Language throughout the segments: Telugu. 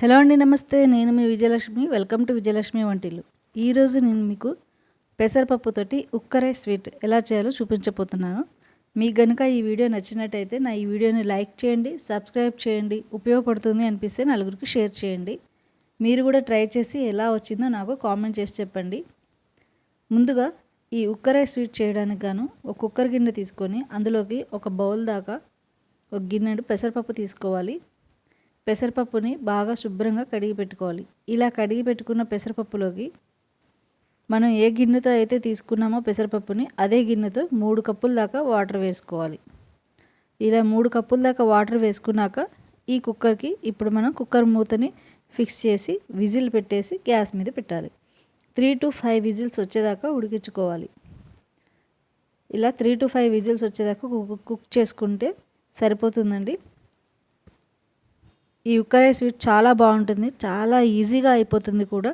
హలో అండి నమస్తే. నేను మీ Vijayalakshmi. Welcome to Vijayalakshmi Vantillu. ఈరోజు నేను మీకు పెసరపప్పుతోటి ఉక్కరే స్వీట్ ఎలా చేయాలో చూపించబోతున్నాను. మీకు గనుక ఈ వీడియో నచ్చినట్టయితే నా ఈ వీడియోని లైక్ చేయండి సబ్స్క్రైబ్ చేయండి ఉపయోగపడుతుంది అనిపిస్తే నలుగురికి షేర్ చేయండి. మీరు కూడా ట్రై చేసి ఎలా వచ్చిందో నాకు కామెంట్ చేసి చెప్పండి. ముందుగా ఈ ఉక్కరే స్వీట్ చేయడానికి గాను ఒక కుక్కర్ గిన్నె తీసుకొని అందులోకి ఒక బౌల్ దాకా ఒక గిన్నెడు పెసరపప్పు తీసుకోవాలి. పెసరపప్పుని బాగా శుభ్రంగా కడిగి పెట్టుకోవాలి. ఇలా కడిగి పెట్టుకున్న పెసరపప్పులోకి మనం ఏ గిన్నెతో అయితే తీసుకున్నామో పెసరపప్పుని అదే గిన్నెతో మూడు కప్పుల దాకా వాటర్ వేసుకోవాలి. ఇలా మూడు కప్పుల దాకా వాటర్ వేసుకున్నాక ఈ కుక్కర్కి ఇప్పుడు మనం కుక్కర్ మూతని ఫిక్స్ చేసి విజిల్ పెట్టేసి గ్యాస్ మీద పెట్టాలి. త్రీ టు ఫైవ్ విజిల్స్ వచ్చేదాకా ఉడికించుకోవాలి. ఇలా త్రీ టు ఫైవ్ విజిల్స్ వచ్చేదాకా కుక్ చేసుకుంటే సరిపోతుందండి. ఈ ఉక్కరాయ స్వీట్ చాలా బాగుంటుంది. చాలా ఈజీగా అయిపోతుంది కూడా.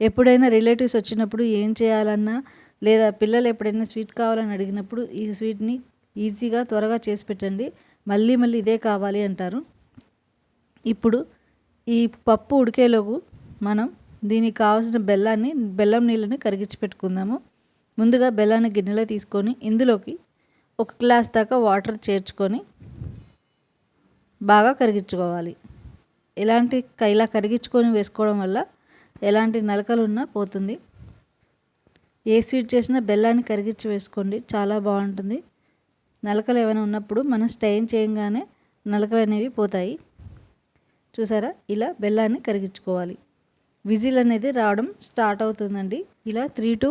ఎప్పుడైనా రిలేటివ్స్ వచ్చినప్పుడు ఏం చేయాలన్నా లేదా పిల్లలు ఎప్పుడైనా స్వీట్ కావాలని అడిగినప్పుడు ఈ స్వీట్ని ఈజీగా త్వరగా చేసి పెట్టండి. మళ్ళీ మళ్ళీ ఇదే కావాలి అంటారు. ఇప్పుడు ఈ పప్పు ఉడికేలోపు మనం దీనికి కావాల్సిన బెల్లాన్ని బెల్లం నీళ్ళని కరిగించి పెట్టుకుందాము. ముందుగా బెల్లాన్ని గిన్నెలో తీసుకొని ఇందులోకి ఒక గ్లాస్ దాకా వాటర్ చేర్చుకొని బాగా కరిగించుకోవాలి. ఎలాంటి ఇలా కరిగించుకొని వేసుకోవడం వల్ల ఎలాంటి నలకలు ఉన్నా పోతుంది. ఏ స్వీట్ చేసినా బెల్లాన్ని కరిగించి వేసుకోండి. చాలా బాగుంటుంది. నలకలు ఏమైనా ఉన్నప్పుడు మనం స్టైన్ చేయగానే నలకలు అనేవి పోతాయి. చూసారా? ఇలా బెల్లాన్ని కరిగించుకోవాలి. విజిల్ అనేది రావడం స్టార్ట్ అవుతుందండి. ఇలా త్రీ టు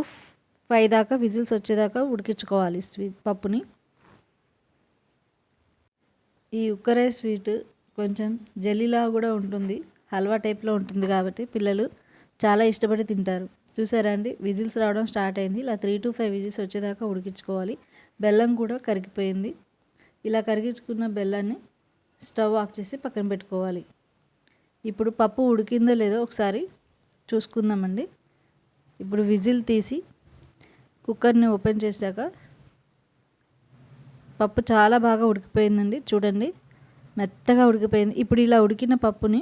ఫైవ్ దాకా విజిల్స్ వచ్చేదాకా ఉడికించుకోవాలి స్వీట్ పప్పుని. ఈ ఉక్కరే స్వీట్ కొంచెం జల్లీలా కూడా ఉంటుంది. హల్వా టైప్లో ఉంటుంది కాబట్టి పిల్లలు చాలా ఇష్టపడి తింటారు. చూసారా అండి? విజిల్స్ రావడం స్టార్ట్ అయింది. ఇలా త్రీ టు ఫైవ్ విజిల్స్ వచ్చేదాకా ఉడికించుకోవాలి. బెల్లం కూడా కరిగిపోయింది. ఇలా కరిగించుకున్న బెల్లాన్ని స్టవ్ ఆఫ్ చేసి పక్కన పెట్టుకోవాలి. ఇప్పుడు పప్పు ఉడికిందో లేదో ఒకసారి చూసుకుందామండి. ఇప్పుడు విజిల్ తీసి కుక్కర్ని ఓపెన్ చేశాక పప్పు చాలా బాగా ఉడికిపోయిందండి. చూడండి. మెత్తగా ఉడికిపోయింది. ఇప్పుడు ఇలా ఉడికిన పప్పుని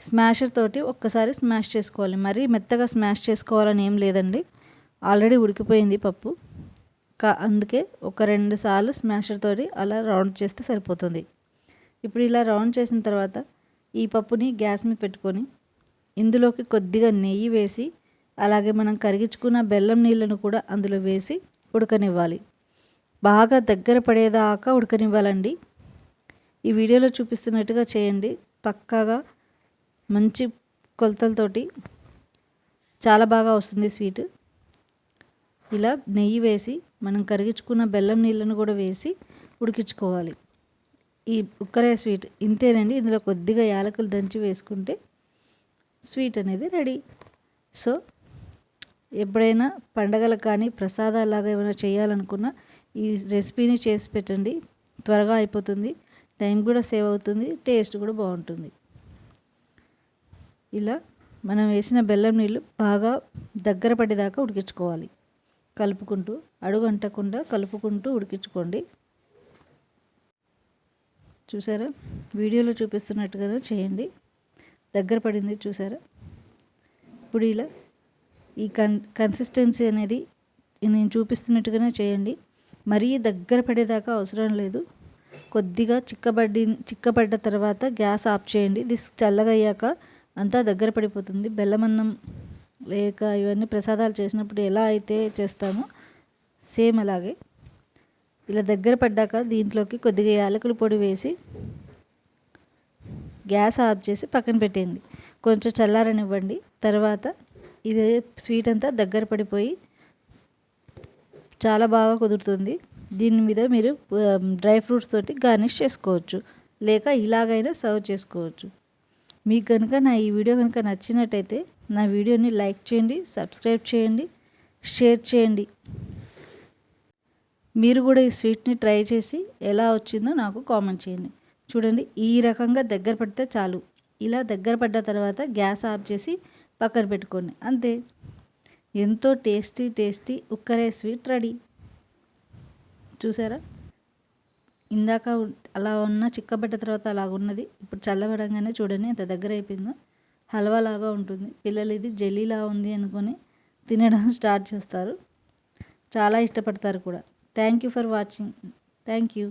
స్మాషర్ తోటి ఒక్కసారి స్మాష్ చేసుకోవాలి. మరీ మెత్తగా స్మాష్ చేసుకోవాలని ఏం లేదండి. ఆల్రెడీ ఉడికిపోయింది పప్పు. కా అందుకే ఒక రెండు సార్లు స్మాషర్ తోటి అలా రౌండ్ చేస్తే సరిపోతుంది. ఇప్పుడు ఇలా రౌండ్ చేసిన తర్వాత ఈ పప్పుని గ్యాస్ మీద పెట్టుకొని ఇందులోకి కొద్దిగా నెయ్యి వేసి అలాగే మనం కరిగించుకున్న బెల్లం నీళ్ళను కూడా అందులో వేసి ఉడకనివ్వాలి. బాగా దగ్గర పడేదాకా ఉడకనివ్వాలండి. ఈ వీడియోలో చూపిస్తున్నట్టుగా చేయండి. పక్కాగా మంచి కొలతలతోటి చాలా బాగా వస్తుంది స్వీట్. ఇలా నెయ్యి వేసి మనం కరిగించుకున్న బెల్లం నీళ్ళను కూడా వేసి ఉడికించుకోవాలి. ఈ ఉక్కరాయ స్వీట్ ఇంతేనండి. ఇందులో కొద్దిగా యాలకులు దంచి వేసుకుంటే స్వీట్ అనేది రెడీ. సో ఎప్పుడైనా పండగలకు కానీ ప్రసాదాలాగా ఏమైనా చేయాలనుకున్నా ఈ రెసిపీని చేసి పెట్టండి. త్వరగా అయిపోతుంది. టైం కూడా సేవ్ అవుతుంది టేస్ట్ కూడా బాగుంటుంది. ఇలా మనం వేసిన బెల్లం నీళ్ళు బాగా దగ్గర పడేదాకా ఉడికించుకోవాలి. కలుపుకుంటూ అడుగు అంటకుండా కలుపుకుంటూ ఉడికించుకోండి. చూసారా? వీడియోలో చూపిస్తున్నట్టుగానే చేయండి. దగ్గర పడింది చూసారా? ఇప్పుడు ఇలా ఈ కన్ కన్సిస్టెన్సీ అనేది నేను చూపిస్తున్నట్టుగానే చేయండి. మరీ దగ్గర పడేదాకా అవసరం లేదు. కొద్దిగా చిక్కబడి చిక్కబడ్డ తర్వాత గ్యాస్ ఆఫ్ చేయండి. ఇది చల్లగయ్యాక అంతా దగ్గర పడిపోతుంది. బెల్లం అన్నం లేక ఇవన్నీ ప్రసాదాలు చేసినప్పుడు ఎలా అయితే చేస్తామో సేమ్ అలాగే. ఇలా దగ్గర పడ్డాక దీంట్లోకి కొద్దిగా యాలకుల పొడి వేసి గ్యాస్ ఆఫ్ చేసి పక్కన పెట్టేయండి. కొంచెం చల్లారనివ్వండి. తర్వాత ఇది స్వీట్ అంతా దగ్గర పడిపోయి చాలా బాగా కుదురుతుంది. దీని మీద మీరు డ్రై ఫ్రూట్స్ తోటి గార్నిష్ చేసుకోవచ్చు. లేక ఇలాగైనా సర్వ్ చేసుకోవచ్చు. మీకు కనుక నా ఈ వీడియో కనుక నచ్చినట్టయితే నా వీడియోని లైక్ చేయండి సబ్స్క్రైబ్ చేయండి షేర్ చేయండి. మీరు కూడా ఈ స్వీట్ని ట్రై చేసి ఎలా వచ్చిందో నాకు కామెంట్ చేయండి. చూడండి ఈ రకంగా దగ్గర పడితే చాలు. ఇలా దగ్గర పడ్డ తర్వాత గ్యాస్ ఆఫ్ చేసి పక్కన పెట్టుకోండి. అంతే. ఎంతో టేస్టీ టేస్టీ ఉక్కరే స్వీట్ రెడీ. చూసారా? ఇందాక అలా ఉన్న చిక్కబడ్డ తర్వాత అలా ఉన్నది. ఇప్పుడు చల్లబడంగానే చూడండి ఎంత దగ్గర అయిపోయిందో హల్వా లాగా ఉంటుంది. పిల్లలు ఇది జెల్లీలా ఉంది అనుకొని తినడం స్టార్ట్ చేస్తారు. చాలా ఇష్టపడతారు కూడా. Thank you for watching. Thank you.